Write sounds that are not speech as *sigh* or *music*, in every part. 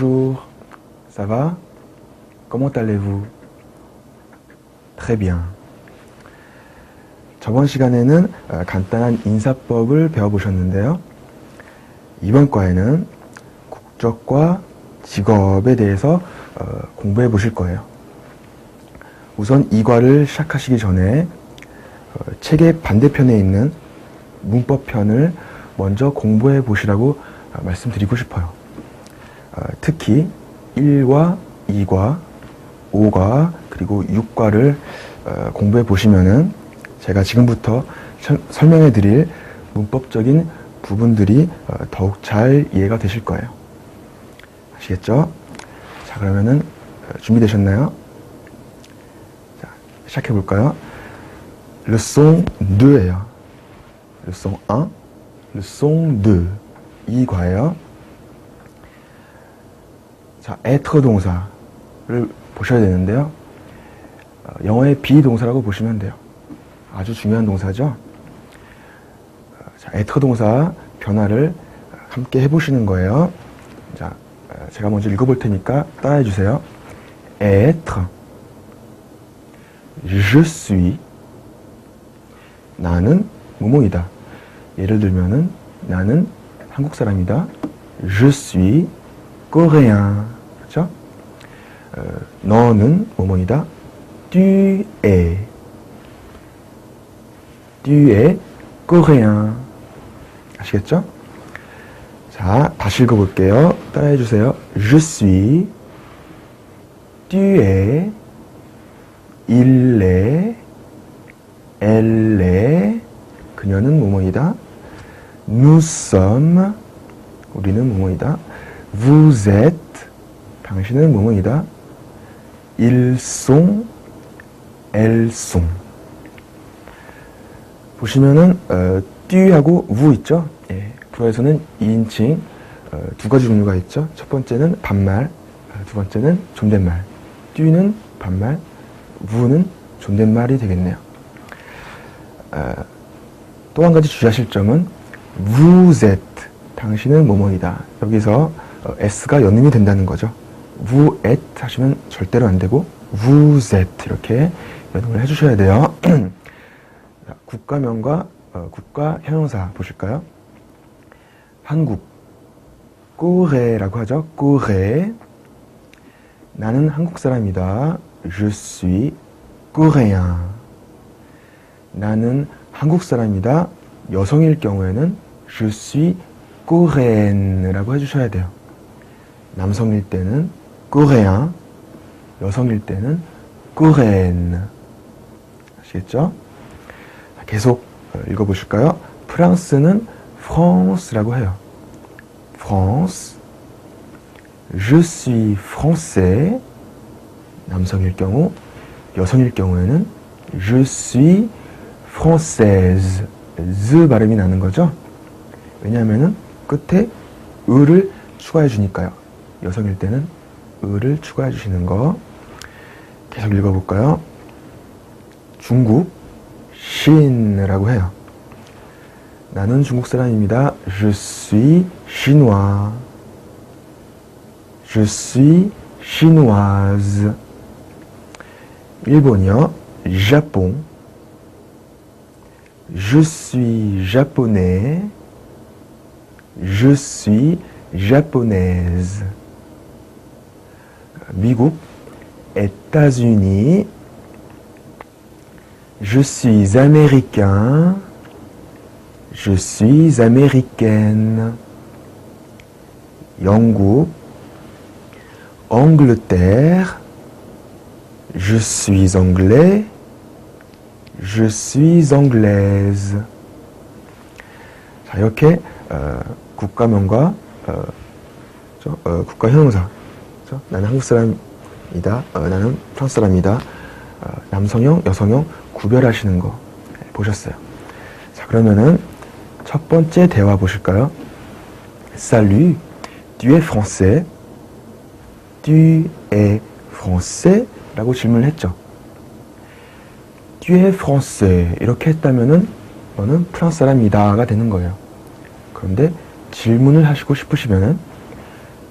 Bonjour. Ça va? Comment allez-vous? Très bien. 저번 시간에는 어, 간단한 인사법을 배워보셨는데요. 이번 과에는 국적과 직업에 대해서 어, 공부해 보실 거예요. 우선 이 과를 시작하시기 전에 어, 책의 반대편에 있는 문법편을 먼저 공부해 보시라고 어, 말씀드리고 싶어요. 어, 특히 1과 2과 5과 그리고 6과를 어, 공부해 보시면은 제가 지금부터 설- 설명해 드릴 문법적인 부분들이 어, 더욱 잘 이해가 되실 거예요. 아시겠죠? 자, 그러면은 어, 준비되셨나요? 자, 시작해 볼까요? leçon 2예요. leçon 1, leçon 2. 이 과예요. 자, être 동사를 보셔야 되는데요. 어, 영어의 비동사라고 보시면 돼요. 아주 중요한 동사죠. 어, 자, être 동사 변화를 함께 해보시는 거예요. 자, 어, 제가 먼저 읽어볼 테니까 따라해 주세요. être, je suis, 나는 뭐뭐이다. 예를 들면은 나는 한국 사람이다. Je suis coréen. 그렇죠? 어, 너는 es. Tu es coréen. 아시겠죠? 자, 다시 읽어볼게요. 따라해 주세요. Je suis. Tu es. Il est. Elle est. 그녀는 뭐뭐이다. Nous sommes. 우리는 뭐뭐이다. Vous êtes. 당신은 뭐뭐이다. Ils sont. Elles sont. 보시면은 어, 띠하고 우 있죠. 예, 불어에서는 2인칭 어, 두 가지 종류가 있죠. 첫 번째는 반말, 어, 두 번째는 존댓말. 띠는 반말, 우는 존댓말이 되겠네요. 어, 또한 가지 주의하실 점은 vous êtes 당신은 뭐뭐이다. 여기서 어, s가 연음이 된다는 거죠. êtes 하시면 절대로 안 되고 êtes 이렇게 연음을 해주셔야 돼요. *clears throat* 자, 국가명과 어, 국가 형용사 보실까요? 한국 꼬레라고 하죠. 꼬레 나는 한국 사람이다. Je suis coréen. 나는 한국 사람이다. 여성일 경우에는 je suis coréenne라고 해주셔야 돼요. 남성일 때는 coréen, 여성일 때는 coréenne. 아시겠죠? 자, 계속 어, 읽어보실까요? 프랑스는 france라고 해요. France. Je suis français. 남성일 경우, 여성일 경우에는 je suis française. z 발음이 나는 거죠. 왜냐하면은 끝에 을을 추가해 주니까요. 여성일 때는 을을 추가해 주시는 거. 계속 읽어볼까요? 중국 신이라고 해요. 나는 중국 사람입니다. Je suis chinois. Je suis chinoise. 일본이요. Japon. Je suis japonais. Je suis japonaise. 미국 États-Unis. Je suis américain. Je suis américaine. 영국, Angleterre. Je suis anglais. Je suis anglaise. 자, 이렇게 어, 국가명과 어, 저, 어, 국가 형용사. 그죠? 나는 한국 사람이다. 어, 나는 프랑스 사람이다. 어, 남성형, 여성형 구별하시는 거 네, 보셨어요. 자, 그러면은 첫 번째 대화 보실까요? Salut, tu es français? Tu es français? 라고 질문을 했죠. Tu es français. 이렇게 했다면은 너는 프랑스 사람이다가 되는 거예요. 그런데 질문을 하시고 싶으시면은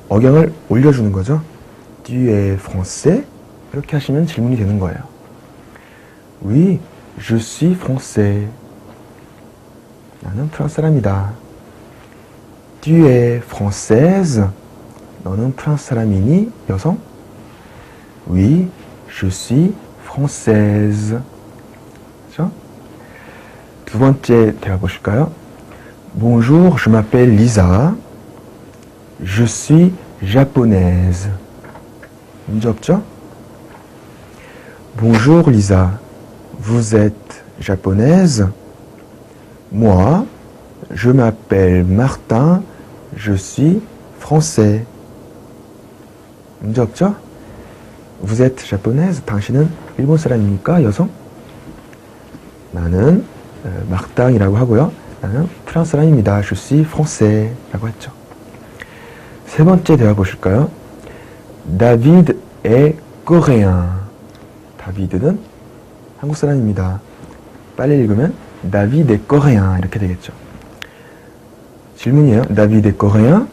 억양을 올려주는 거죠. Tu es français? 이렇게 하시면 질문이 되는 거예요. Oui, je suis français. 나는 프랑스 사람이다. Tu es française? 너는 프랑스 사람이니? 여성? Oui, je suis française. 그죠? 두 번째 대화 보실까요? Bonjour, je m'appelle Lisa. Je suis japonaise. 문제 없죠? Bonjour Lisa. Vous êtes japonaise? Moi, je m'appelle Martin. Je suis français. 문제 없죠? Vous êtes japonaise? 당신은 일본 사람입니까? 여성? 나는 어, 마크당이라고 하고요. 나는 프랑스 사람입니다. Je suis français 라고 했죠. 세 번째 대화 보실까요? Est coréen. 다비드는 한국 사람입니다. 빨리 읽으면 est coréen 이렇게 되겠죠. 질문이에요. Est coréen?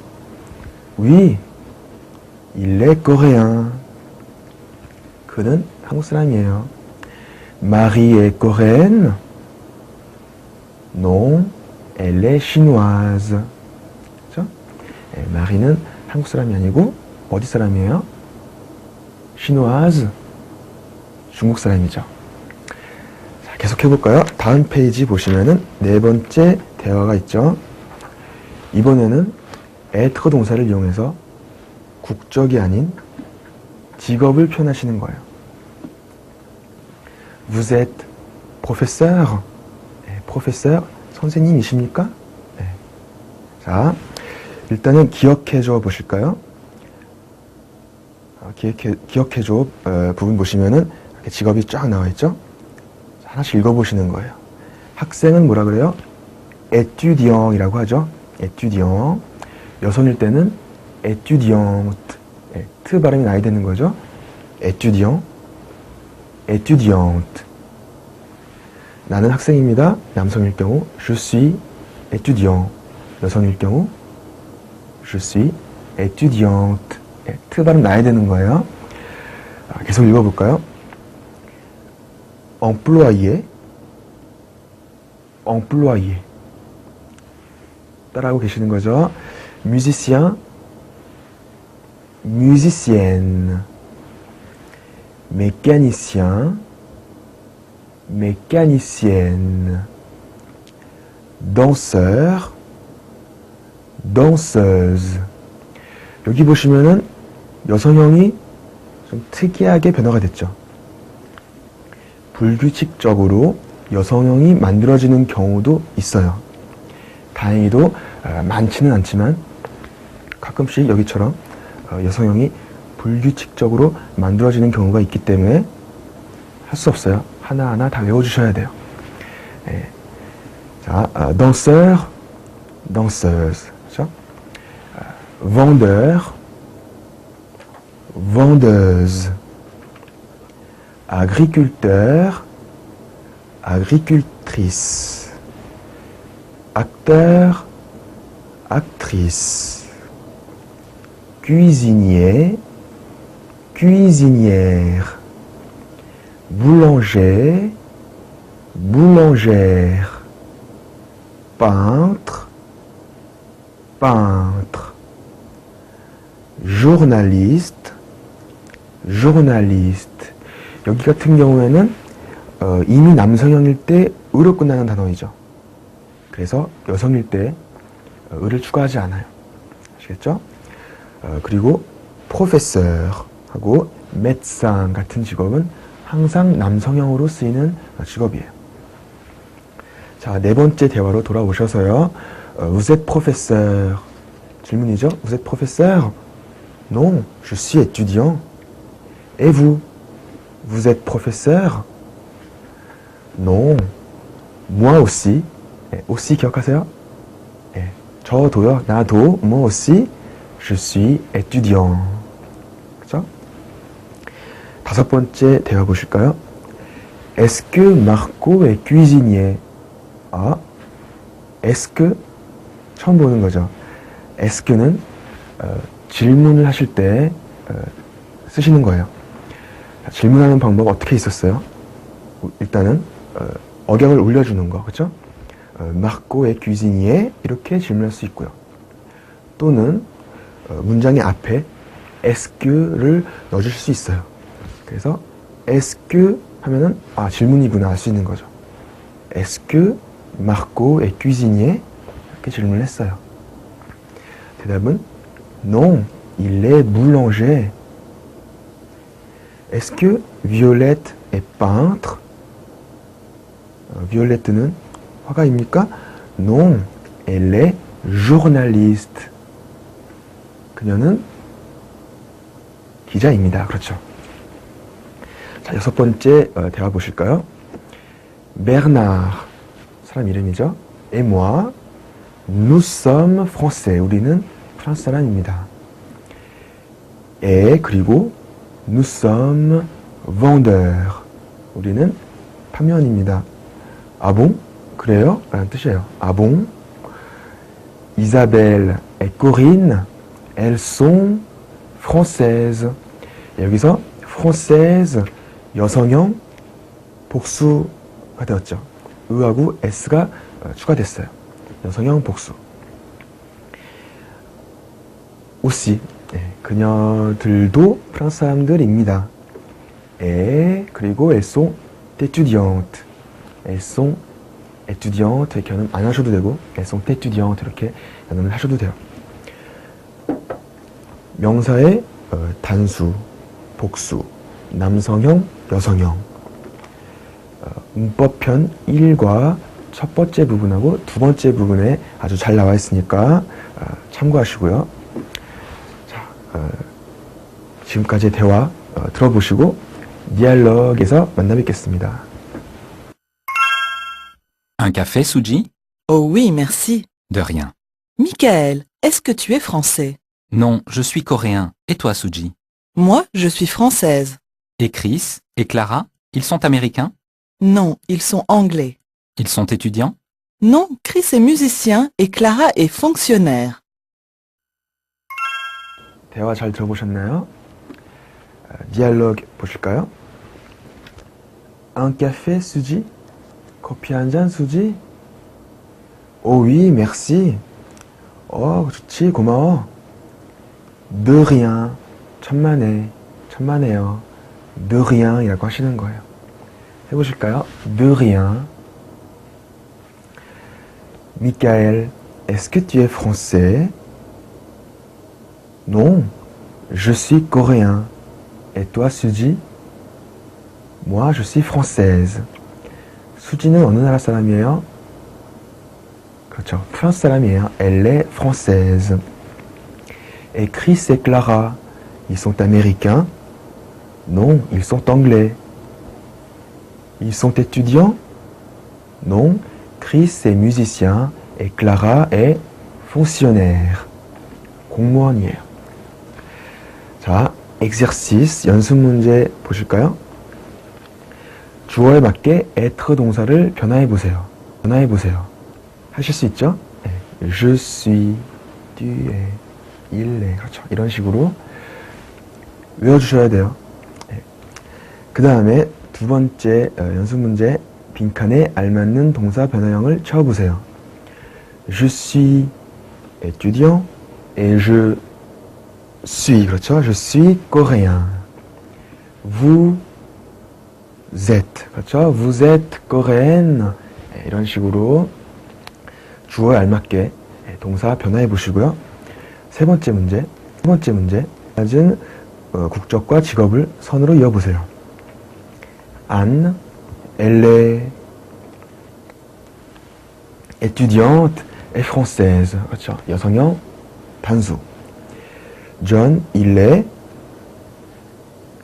Oui, il est. 그는 한국 사람이에요. Marie est coréenne? 예, 마리는 한국 사람이 아니고 어디 사람이에요? chinoise. 중국 사람이죠. 자, 계속 해볼까요? 다음 페이지 보시면은 네 번째 대화가 있죠. 이번에는 être 동사를 이용해서 국적이 아닌 직업을 표현하시는 거예요. Vous êtes professeur? 네, professeur, 선생님이십니까? 네. 자, 일단은 기억해 줘 보실까요? 아, 기억해, 기억해줘 어, 부분 보시면은 이렇게 직업이 쫙 나와 있죠? 자, 하나씩 읽어보시는 거예요. 학생은 뭐라 그래요? étudiant이라고 하죠. étudiant. 여성일 때는 étudiante. 예, 트 발음이 나야 되는 거죠. étudiant, étudiante. 나는 학생입니다. 남성일 경우 je suis étudiant. 여성일 경우 je suis étudiante. 예, 트 발음 나야 되는 거예요. 아, 계속 읽어볼까요? employé, employé. 따라하고 계시는 거죠. musicien, musicienne. mécanicien, mécanicienne. danseur, danseuse. 여기 보시면은 여성형이 좀 특이하게 변화가 됐죠. 불규칙적으로 여성형이 만들어지는 경우도 있어요. 다행히도 어, 많지는 않지만 가끔씩 여기처럼 어, 여성형이 불규칙적으로 만들어지는 경우가 있기 때문에 할 수 없어요. 하나하나 다 외워주셔야 돼요. 예. 자, 어, danseur, vendeur, vendeuse, agriculteur, agricultrice, acteur, actrice, cuisinier, cuisinière, boulanger, boulangère, peintre, peintre, journaliste, journaliste. 여기 같은 경우에는 어, 이미 남성형일 때 으로 끝나는 단어이죠. 그래서 여성일 때 어, 을을 추가하지 않아요. 아시겠죠? 어, 그리고 professeur 하고 médecin 같은 직업은 항상 남성형으로 쓰이는 어, 직업이에요. 자, 네 번째 대화로 돌아오셔서요. 어, vous êtes professeur. 질문이죠. Vous êtes professeur? Non, je suis étudiant. Et vous? Vous êtes professeur? Non, moi aussi. 예, aussi 기억하세요? 예, 저도요. 나도 moi aussi. Je suis étudiant. 그죠? 다섯 번째 대화 보실까요? Est-ce que Marco est cuisinier? 아, est-ce que 처음 보는 거죠. est-ce que는 어, 질문을 하실 때 어, 쓰시는 거예요. 자, 질문하는 방법 어떻게 있었어요? 일단은 어, 억양을 올려주는 거, 그렇죠? 마르코의 cuisinier 이렇게 질문할 수 있고요. 또는 어, 문장의 앞에 est-ce-를 넣어줄 수 있어요. 그래서 est-ce 하면은 아 질문이구나 알 수 있는 거죠. Marco est cuisinier? 이렇게 질문을 했어요. 대답은 Non, il est boulanger. Est-ce que Violette est peintre? 어, Violette는 화가입니까? Non, elle est journaliste. 그녀는 기자입니다. 그렇죠. 자, 여섯 번째 어, 대화 보실까요? Bernard, 사람 이름이죠. Et moi, nous sommes français. 우리는 프랑스 사람입니다. Et 그리고 nous sommes vendeurs. 우리는 판매원입니다. 아 bon? 그래요? 라는 뜻이에요. 아 bon? Isabelle et Corinne, elles sont françaises. 여기서 française 여성형 복수가 되었죠. 의하고 s가 어, 추가됐어요. 여성형 복수. Aussi 네, 그녀들도 프랑스 사람들입니다. 에 그리고 elles sont étudiantes. elles sont étudiantes 이렇게 안 하셔도 되고 sont étudiantes 이렇게 연음을 하셔도 돼요. 명사의 어, 단수, 복수, 남성형, 여성형. 어, 문법편 1과 첫 번째 부분하고 두 번째 부분에 아주 잘 나와 있으니까 어, 참고하시고요. 지금까지 대화 어, 들어보시고 디알로그에서 만나 뵙겠습니다. Un café, Suji Oh oui, merci. De rien. Michael, est-ce que tu es français Non, je suis coréen. Et toi, Suji Moi, je suis française. Et Chris Et Clara Ils sont américains Non, ils sont anglais. Ils sont étudiants Non, Chris est musicien et Clara est fonctionnaire. 대화 잘 들어보셨나요? 어, 디알로그 보실까요? Un café, 수지? 커피 한 잔, 수지? Oh oui, merci. 어, 좋지, 고마워. De rien. 천만에, 천만에요. De rien 이라고 하시는 거예요. 해보실까요? De rien. Michael, est-ce que tu es français? Non, je suis coréen. Et toi, Suji? Moi, je suis française. 수지는 어느 나라 사람이에요? 그렇죠. 프랑스 사람이에요. Elle est française. Et Chris et Clara, ils sont américains? Non, ils sont anglais. Ils sont étudiants? Non, Chris est musicien et Clara est fonctionnaire. 공무원이에요. 자, exercice 연습 문제 보실까요? 주어에 맞게 être 동사를 변화해 보세요. 변화해 보세요. 하실 수 있죠? 네. Je suis, tu es, il est. 그렇죠. 이런 식으로 외워주셔야 돼요. 그 다음에 두 번째 어, 연습 문제 빈칸에 알맞는 동사 변화형을 채워보세요. Je suis étudiant et je suis, 그렇죠? Je suis coréen. Vous êtes, 그렇죠? Vous êtes coréenne. 네, 이런 식으로 주어에 알맞게 네, 동사 변화해 보시고요. 세 번째 문제, 세 번째 문제, 낮은 어, 국적과 직업을 선으로 이어보세요. Elle est étudiante et française. 그렇죠? 여성형 단수. Il est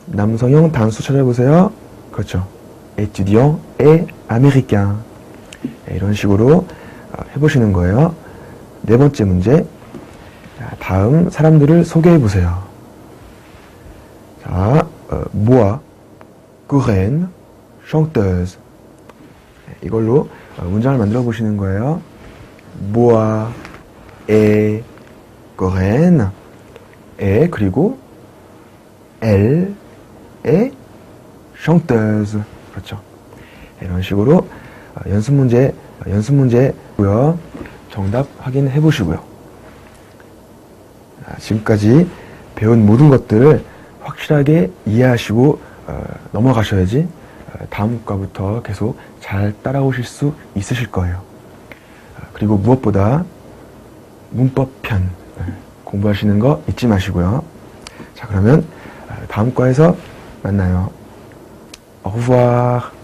남성형 단수 찾아보세요. 그렇죠. étudiant et américain. 네, 이런 식으로 어, 해보시는 거예요. 네 번째 문제. 자, 다음 사람들을 소개해 보세요. 자, 어, moi, coréenne, chanteuse. 네, 이걸로 어, 문장을 만들어 보시는 거예요. moi est coréenne, 에 그리고 est chanteuse. 그렇죠. 이런 식으로 어, 연습 문제, 어, 연습 문제고요. 정답 확인해 보시고요. 아, 지금까지 배운 모든 것들을 확실하게 이해하시고 어, 넘어가셔야지 어, 다음 과부터 계속 잘 따라오실 수 있으실 거예요. 아, 그리고 무엇보다 문법편 네, 공부하시는 거 잊지 마시고요. 자, 그러면 아, 다음 과에서 만나요. Revoir.